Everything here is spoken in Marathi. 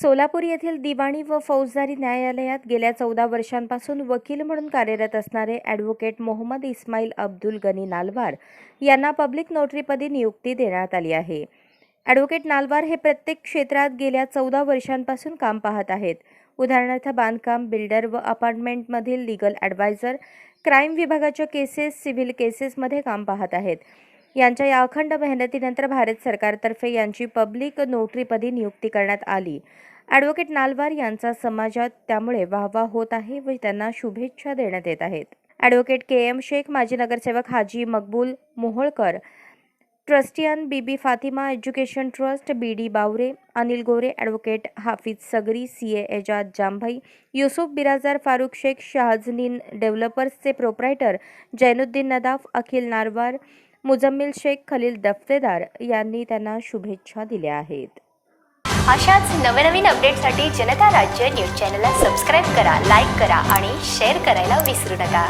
सोलापूर येथील दिवाणी व फौजदारी न्यायालयात गेल्या चौदा वर्षांपासून वकील म्हणून कार्यरत असणारे ॲडव्होकेट मोहम्मद इस्माईल अब्दुल गनी नालवार यांना पब्लिक नोटरीपदी नियुक्ती देण्यात आली आहे. ॲडव्होकेट नालवार हे प्रत्येक क्षेत्रात गेल्या चौदा वर्षांपासून काम पाहत आहेत. उदाहरणार्थ बांधकाम बिल्डर व अपार्टमेंटमधील लिगल ॲडवायझर क्राईम विभागाच्या केसेस सिव्हिल केसेसमध्ये काम पाहत आहेत. यांच्या या अखंड मेहनतीनंतर भारत सरकारतर्फे यांची पब्लिक नोटरीपदी नियुक्ती करण्यात आली. ॲडव्होकेट नालवार यांचा समाजात त्यामुळे वाहवा होत आहे व त्यांना शुभेच्छा देण्यात येत आहेत. ॲडव्होकेट के एम शेख माजी नगरसेवक Haji Maqbool Moholkar ट्रस्टियन Bibi Fatima education trust B D Bawre Anil Gore advocate Hafiz Sagri C A Ejaz Jambhai Yusuf Birajdar Farukh Shaikh Shahjanin डेव्हलपर्सचे proprietor Zainuddin Nadaf Akhil Narwar Muzammil Shaikh Khalil Daftedar यांनी त्यांना शुभेच्छा दिल्या आहेत. अशाच नवनवीन अपडेटसाठी जनता राज्य न्यूज चॅनलला सबस्क्राईब करा लाईक करा आणि शेअर करायला विसरू नका.